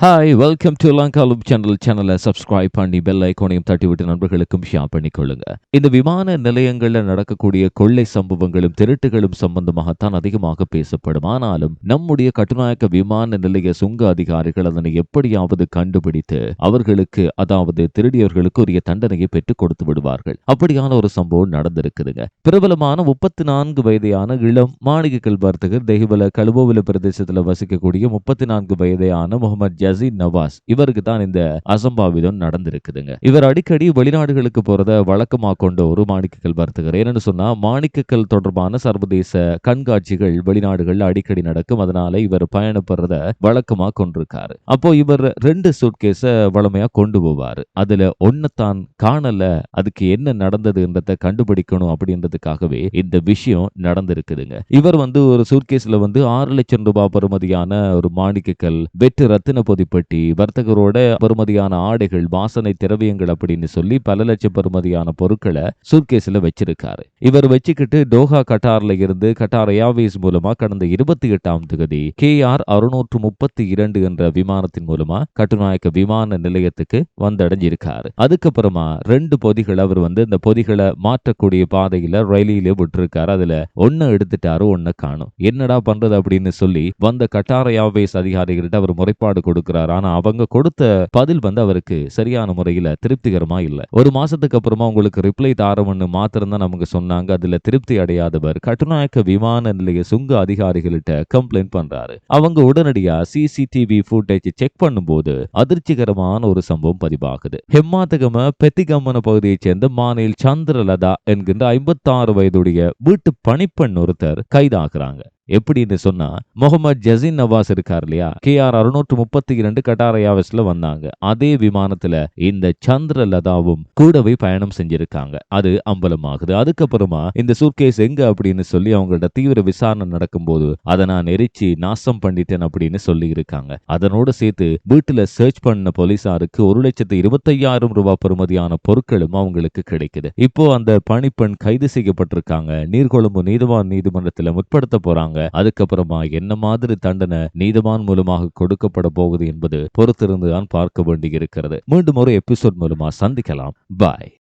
Hi welcome to லங்காலும் channel சேனலை subscribe பண்ணி பெல் ஐக்கோனையும் தட்டிவிட்டு நண்பர்களுக்கும் ஷேர் பண்ணிக்கொள்ளுங்க இந்த விமான நிலையங்கள்ல நடக்கக்கூடிய கொள்ளை சம்பவங்களும் திருட்டுகளும் சம்பந்தமாகத்தான் அதிகமாக பேசப்படும். ஆனாலும் நம்முடைய கட்டுநாயக்க விமான நிலைய சுங்க அதிகாரிகள் அதனை எப்படியாவது கண்டுபிடித்து அவர்களுக்கு அதாவது திருடியவர்களுக்கு உரிய தண்டனையை பெற்றுக் கொடுத்து விடுவார்கள். அப்படியான ஒரு சம்பவம் நடந்திருக்குதுங்க. பிரபலமான முப்பத்தி நான்கு வயதையான இளம் மாளிகைகள் வர்த்தகர் தெய்வல கழுவோவில பிரதேசத்துல வசிக்கக்கூடிய முப்பத்தி நான்கு வயதையான முகமது ஜசீன் நவாஸ். இவருக்கு தான் இந்த அசம்பாவிதம் நடந்திருக்குதுங்க. இவர் அடிக்கடி வெளிநாடுகளுக்கு போறத வழக்கமாக கொண்ட ஒரு மாணிக்கக்கல் வருத்துகிறார். என்னன்னு சொன்னா மாணிக்கக்கல் தொடர்பான சர்வதேச கண்காட்சிகள் வெளிநாடுகள்ல அடிக்கடி நடக்கும். அதனால இவர் பயணப்படுறத வழக்கமா கொண்டிருக்காரு. அப்போ இவர் ரெண்டு சூட்கேஸ வளமையா கொண்டு போவாரு. அதுல ஒன்னத்தான் காணல அதுக்கு என்ன நடந்ததுன்றத கண்டுபிடிக்கணும் அப்படின்றதுக்காகவே இந்த விஷயம் நடந்திருக்குதுங்க. இவர் வந்து ஒரு சூட்கேஸ்ல வந்து ஆறு லட்சம் ரூபாய் பெறுமதியான ஒரு மாணிக்கக்கல் வெற்று ரத்தின பொதிப்பட்டி வர்த்தகரோட பருமதியான ஆடைகள் வாசனை திரவியங்கள் அப்படின்னு சொல்லி பல லட்சம் பருமதியான பொருட்களை சூட்கேஸ்ல வச்சிருக்காரு. இவர் வச்சுக்கிட்டு டோஹா கட்டார்ல இருந்து கட்டார் ஏர்வேஸ் மூலமா கடந்த இருபத்தி எட்டாம் தேதி கே ஆர் அறுநூற்று முப்பத்தி இரண்டு என்ற விமானத்தின் மூலமா கட்டுநாயக்க விமான நிலையத்துக்கு வந்தடைஞ்சிருக்காரு. அதுக்கப்புறமா ரெண்டு பொதிகள் அவர் வந்து இந்த பொதிகளை மாற்றக்கூடிய பாதையில ரயிலிலே விட்டுருக்காரு. அதுல ஒன்னு எடுத்துட்டாரு ஒன்ன காணும். என்னடா பண்றது அப்படின்னு சொல்லி வந்த கட்டார ஏர்வேஸ் அதிகாரிகள்ட்ட அவர் முறைப்பாடு கொடுக்கிறார் ஆனா அவங்க கொடுத்த பதில் வந்து அவருக்கு சரியான முறையில திருப்திகரமா இல்ல. ஒரு மாசத்துக்கு அப்புறமா உங்களுக்கு ரிப்ளை தாரம்னு மாத்திரம் தான் நமக்கு சொன்னாங்க. அதுல திருப்தி அடையாதவர் கட்டுநாயக்க விமான நிலைய சுங்க அதிகாரிகள்கிட்ட கம்ப்ளைண்ட் பண்றாரு. அவங்க உடனடியா சிசிடிவி ஃபுட்டேஜ் செக் பண்ணும்போது அதிர்ச்சிகரமான ஒரு சம்பவம் பதிவாகுது. ஹெம்மாத்தகம பெத்திகம்மன பகுதியைச் சேர்ந்த மாநில சந்திரலதா என்கின்ற ஐம்பத்தாறு வயதுடைய வீட்டு பணிப்பெண் ஒருத்தர் கைதாகிறாங்க. எப்படின்னு சொன்னா முகமது ஜசீன் நவாஸ் இருக்கார் இல்லையா? கே ஆர் அறுநூற்று முப்பத்தி இரண்டு கட்டாரையாவஸ்ல வந்தாங்க. அதே விமானத்துல இந்த சந்திரலதாவும் கூடவே பயணம் செஞ்சிருக்காங்க. அது அம்பலமாகுது. அதுக்கப்புறமா இந்த சூர்கேஸ் எங்க அப்படின்னு சொல்லி அவங்களோட தீவிர விசாரணை நடக்கும்போது அதை நான் எரிச்சு நாசம் பண்ணிட்டேன் அப்படின்னு சொல்லி இருக்காங்க. அதனோட சேர்த்து வீட்டுல சர்ச் பண்ண போலீசாருக்கு ஒரு லட்சத்து இருபத்தையாயிரம் ரூபாய் பெறுமதியான பொருட்களும் அவங்களுக்கு கிடைக்குது. இப்போ அந்த பணிப்பெண் கைது செய்யப்பட்டிருக்காங்க. நீர்கொழும்பு நீதிவான் நீதிமன்றத்துல முற்படுத்த போறாங்க. அதுக்கப்புறமா என்ன மாதிரி தண்டனை நீதிமான் மூலமாக கொடுக்கப்பட போகுது என்பது பொறுத்திருந்து தான் பார்க்க வேண்டி இருக்கிறது மீண்டும் ஒரு எபிசோட் மூலமா சந்திக்கலாம். பாய்